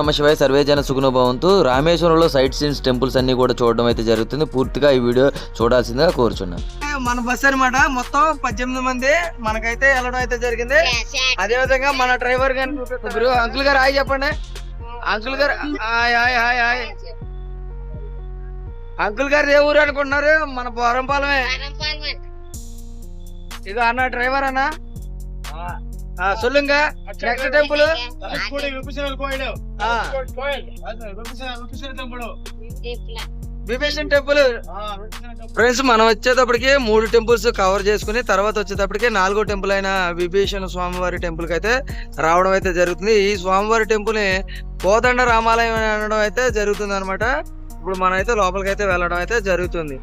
నమ శివాయ సర్వేజన సుగుణభవంతు రామేశ్వరంలో సైట్ సీన్స్ టెంపుల్స్ అన్ని కూడా చూడడం అయితే జరుగుతుంది. పూర్తిగా ఈ వీడియో చూడాల్సిందిగా కోరుచున్నాను మన బస్ అన్నమాట మొత్తం పద్దెనిమిది మంది మనకైతే వెళ్ళడం అయితే జరిగింది. అదే విధంగా మన డ్రైవర్ గారిని చూపిస్తారు అంకుల్ గారు హాయ్ చెప్పండి. అంకుల్ గారు hi hi hi hi. Uncle గారు ఏ ఊరు అనుకుంటున్నారు? మన పోరంపాలమే ఇక అన్న డ్రైవర్ అన్న. ఆ, சொல்லுங்க next temple Vibhishan temple friends మనం వచ్చేటప్పటికి మూడు టెంపుల్స్ కవర్ చేసుకుని తర్వాత వచ్చేటప్పటికి నాలుగో టెంపుల్ అయిన విభీషణ స్వామివారి టెంపుల్ కి అయితే రావడం అయితే జరుగుతుంది ఈ స్వామివారి టెంపుల్ ని కోదండ రామాలయం అని అనడం అయితే జరుగుతుంది అనమాట ఇప్పుడు మనం అయితే లోపలికి అయితే వెళ్ళడం అయితే జరుగుతుంది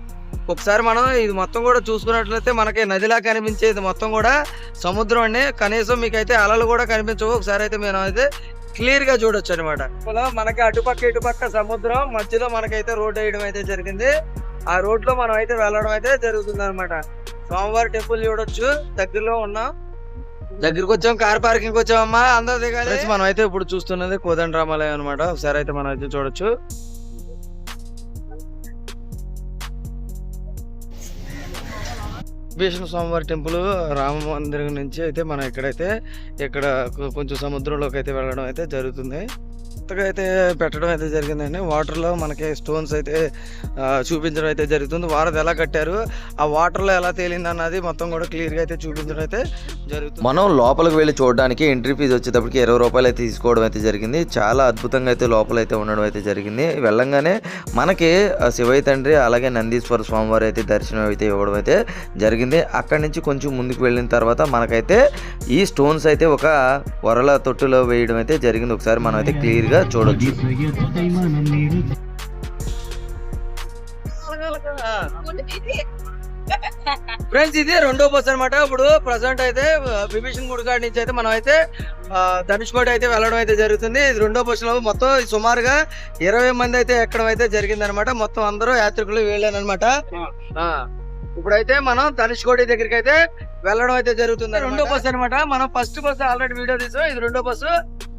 ఒకసారి మనం ఇది మొత్తం కూడా చూసుకున్నట్లయితే మనకి నదిలా కనిపించేది మొత్తం కూడా సముద్రం అండి. కనీసం మీకు అయితే అలలు కూడా కనిపించవు. ఒకసారి అయితే మేము అయితే క్లియర్గా చూడొచ్చు అనమాట మనకి అటుపక్క ఇటుపక్క సముద్రం మధ్యలో మనకైతే రోడ్ వేయడం అయితే జరిగింది. ఆ రోడ్లో మనం అయితే వెళ్ళడం అయితే జరుగుతుంది అనమాట సోమవారం టెంపుల్ చూడొచ్చు. దగ్గరలో ఉన్నాం. దగ్గరికి వచ్చాం. కార్ పార్కింగ్ వచ్చామమ్మా. అందరూ దిగాలి. మనం అయితే ఇప్పుడు చూస్తున్నది కోదండ రామాలయం అనమాట ఒకసారి అయితే మనం అయితే చూడొచ్చు. విష్ణు స్వామివారి టెంపుల్ రామ మందిరం నుంచి అయితే మనం ఇక్కడైతే ఇక్కడ కొంచెం సముద్రంలోకి అయితే వెళ్ళడం అయితే జరుగుతుంది. కొత్తగా అయితే పెట్టడం అయితే జరిగిందండి. వాటర్లో మనకి స్టోన్స్ అయితే చూపించడం అయితే జరుగుతుంది. వారది ఎలా కట్టారు ఆ వాటర్లో ఎలా తేలింది అన్నది మొత్తం కూడా క్లియర్గా అయితే చూపించడం అయితే మనం లోపలికి వెళ్ళి చూడడానికి ఎంట్రీ ఫీజు వచ్చేటప్పటికి ఇరవై రూపాయలు అయితే తీసుకోవడం అయితే జరిగింది. చాలా అద్భుతంగా అయితే లోపల అయితే ఉండడం అయితే జరిగింది. వెళ్ళంగానే మనకి శివయ్య తండ్రి అలాగే నందీశ్వర స్వామివారి అయితే దర్శనం అయితే ఇవ్వడం అయితే జరిగింది. అక్కడి నుంచి కొంచెం ముందుకు వెళ్ళిన తర్వాత మనకైతే ఈ స్టోన్స్ అయితే ఒక వరల తొట్టులో వేయడం అయితే జరిగింది. ఒకసారి మనం అయితే క్లియర్గా చూడొచ్చు. ఫ్రెండ్స్ ఇది రెండో బస్ అన్నమాట. ఇప్పుడు ప్రజెంట్ అయితే విభీషణ్ గుడి కాడి నుంచి అయితే మనం అయితే ఆ, ధనుష్కోటి అయితే వెళ్ళడం అయితే జరుగుతుంది. ఇది రెండో బస్లో మొత్తం సుమారుగా ఇరవై మంది అయితే ఎక్కడం అయితే జరిగింది అనమాట మొత్తం అందరూ యాత్రికులు వెళ్ళాను అనమాట ఇప్పుడైతే మనం ధనుష్కోటి దగ్గరికి అయితే వెళ్ళడం అయితే జరుగుతుంది రెండో బస్సు అనమాట మనం ఫస్ట్ బస్సు ఆల్రెడీ వీడియో తీసాం. ఇది రెండో బస్సు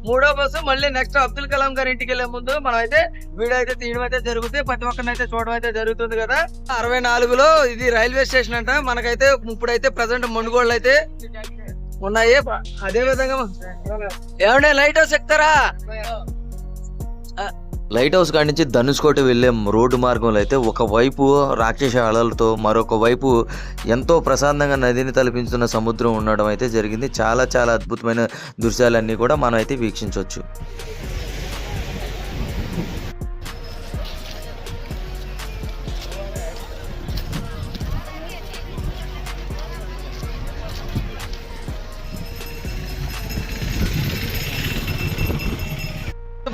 మూడో బస్సు మళ్ళీ నెక్స్ట్ అబ్దుల్ కలాం గారి ఇంటికి వెళ్ళే ముందు మనం అయితే వీడియో అయితే తీయడం అయితే జరుగుతుంది ప్రతి ఒక్కరిని అయితే చూడడం అయితే జరుగుతుంది కదా. అరవై నాలుగులో ఇది రైల్వే స్టేషన్ అంట. మనకైతే ఇప్పుడైతే ప్రజెంట్ మనుగోళ్ళు అయితే ఉన్నాయి. అదే విధంగా ఏమంటే లైట్ హౌస్ ఎక్కుతారా? లైట్ హౌస్ కాడి నుంచి ధనుష్కోటి వెళ్ళే రోడ్డు మార్గంలో అయితే ఒకవైపు రాక్షస అలలతో మరొక వైపు ఎంతో ప్రశాంతంగా నదిని తలపించుతున్న సముద్రం ఉండడం అయితే జరిగింది. చాలా చాలా అద్భుతమైన దృశ్యాలన్నీ కూడా మనం అయితే వీక్షించవచ్చు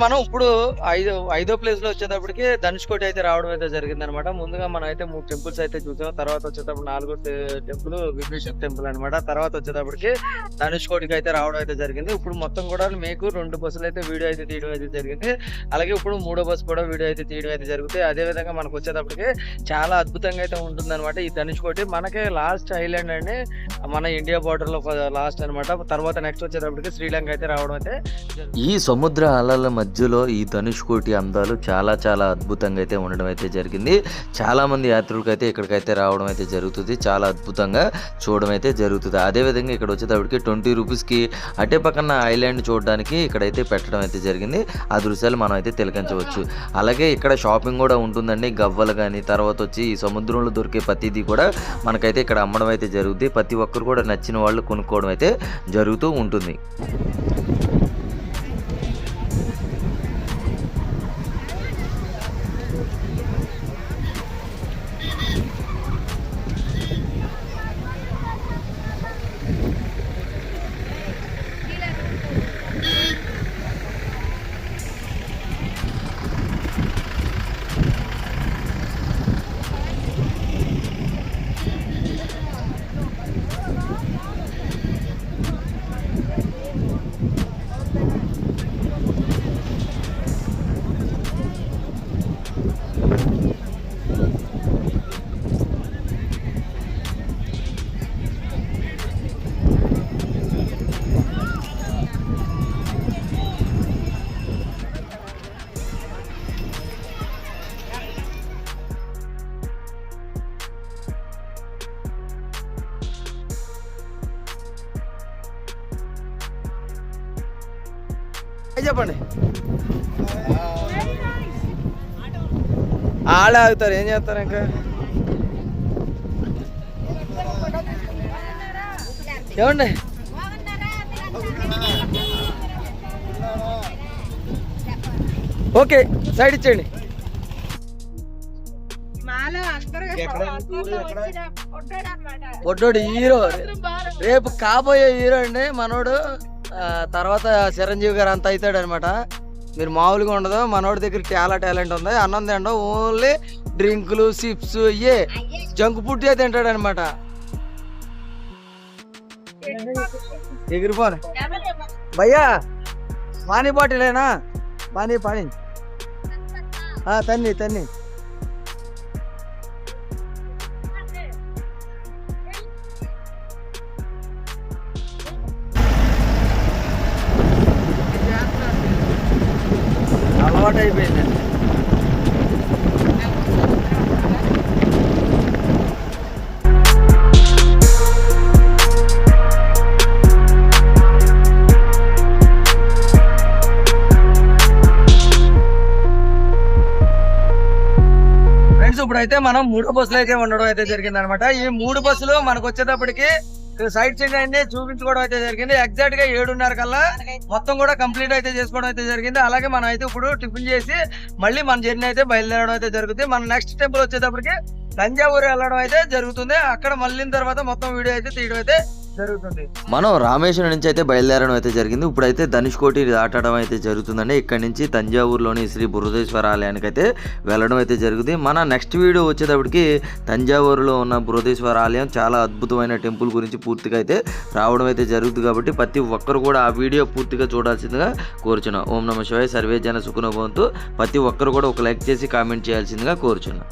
మనం ఇప్పుడు ఐదో ఐదో ప్లేస్లో వచ్చేటప్పటికి ధనుష్కోటి అయితే రావడం అయితే జరిగింది అనమాట ముందుగా మనం అయితే మూడు టెంపుల్స్ అయితే చూసాం. తర్వాత వచ్చేటప్పుడు నాలుగో టెంపుల్ విభీషణ్ టెంపుల్ అనమాట. తర్వాత వచ్చేటప్పటికి ధనుష్కోటికి అయితే రావడం అయితే జరిగింది. ఇప్పుడు మొత్తం కూడా మీకు రెండు బస్సులు అయితే వీడియో అయితే తీయడం అయితే జరిగింది. అలాగే ఇప్పుడు మూడో బస్సు కూడా వీడియో అయితే తీయడం అయితే జరుగుతుంది. అదే విధంగా మనకు వచ్చేటప్పటికి చాలా అద్భుతంగా అయితే ఉంటుంది అనమాట ఈ ధనుష్కోటి. మనకి లాస్ట్ ఐలాండ్ అండి. మన ఇండియా బార్డర్లో లాస్ట్ అన్నమాట తర్వాత నెక్స్ట్ వచ్చేటప్పటికి శ్రీలంక అయితే రావడం అయితే ఈ సముద్ర అలల మధ్యలో ఈ ధనుష్కోటి అందాలు చాలా చాలా అద్భుతంగా అయితే ఉండడం అయితే జరిగింది. చాలామంది మంది అయితే ఇక్కడికైతే రావడం అయితే జరుగుతుంది. చాలా అద్భుతంగా చూడడం అయితే జరుగుతుంది. అదేవిధంగా ఇక్కడ వచ్చేటప్పటికి ట్వంటీ రూపీస్కి అటే పక్కన ఐలాండ్ చూడడానికి ఇక్కడైతే పెట్టడం అయితే జరిగింది. ఆ దృశ్యాలు మనం అయితే తిలకించవచ్చు. అలాగే ఇక్కడ షాపింగ్ కూడా ఉంటుందండి. గవ్వలు కానీ తర్వాత వచ్చి ఈ సముద్రంలో దొరికే ప్రతిదీ కూడా మనకైతే ఇక్కడ అమ్మడం అయితే జరుగుతుంది ప్రతి ఒక్కరు కూడా నచ్చిన వాళ్ళు కొనుక్కోవడం అయితే జరుగుతూ ఉంటుంది. Japan. Uh... ఆడే ఆగుతారు. ఏం చేస్తారు ఇంకా? ఏమండి? ఓకే సైడ్ ఇచ్చేయండి. పొట్టోడు హీరో. రేపు కాబోయే హీరో అండి మనోడు. తర్వాత చిరంజీవి గారు అంత అవుతాడు అనమాట మీరు మామూలుగా ఉండదు? మనోడి దగ్గర చాలా టాలెంట్ ఉంది. అన్నం తినడం ఓన్లీ డ్రింకులు చిప్స్ ఇవే జంక్ ఫుడ్ తింటాడు అనమాట ఎగిరిపోను భయ్యా పానీ బాటిలేనా? పానీ పానీ. తన్ని తన్ని. అలవాటు అయిపోయిందండి ఫ్రెండ్స్ ఇప్పుడైతే మనం మూడు బస్సులు అయితే ఉండడం అయితే జరిగింది అనమాట ఈ మూడు బస్సులు మనకు వచ్చేటప్పటికి సైట్ సీన్ అన్ని చూపించుకోవడం అయితే జరిగింది. ఎగ్జాక్ట్గా ఏడున్నర కల్లా మొత్తం కూడా కంప్లీట్ అయితే చేసుకోవడం అయితే జరిగింది. అలాగే మనం అయితే ఇప్పుడు టిఫిన్ చేసి మళ్ళీ మన జర్నీ అయితే బయలుదేరడం అయితే జరుగుతుంది. మన నెక్స్ట్ టెంపుల్ వచ్చేటప్పటికి తంజావూరు వెళ్ళడం అయితే జరుగుతుంది. అక్కడ మళ్ళీ తర్వాత మొత్తం వీడియో అయితే తీయడం అయితే జరుగుతుంది. మనం రామేశ్వరం నుంచి అయితే బయలుదేరడం అయితే జరిగింది. ఇప్పుడైతే ధనుష్కోటి దాటడం అయితే జరుగుతుందండి. ఇక్కడ నుంచి తంజావూరులోని శ్రీ బృహదేశ్వర ఆలయానికి అయితే వెళ్ళడం అయితే జరుగుతుంది. మన నెక్స్ట్ వీడియో వచ్చేటప్పటికి తంజావూరులో ఉన్న బృహదేశ్వర ఆలయం చాలా అద్భుతమైన టెంపుల్ గురించి పూర్తిగా అయితే రావడం అయితే జరుగుతుంది కాబట్టి ప్రతి ఒక్కరు కూడా ఆ వీడియో పూర్తిగా చూడాల్సిందిగా కోరుచున్నాం. ఓం నమ శివాయ. సర్వే జన సుఖనభవంతు ప్రతి ఒక్కరు కూడా ఒక లైక్ చేసి కామెంట్ చేయాల్సిందిగా కోరుచున్నాం.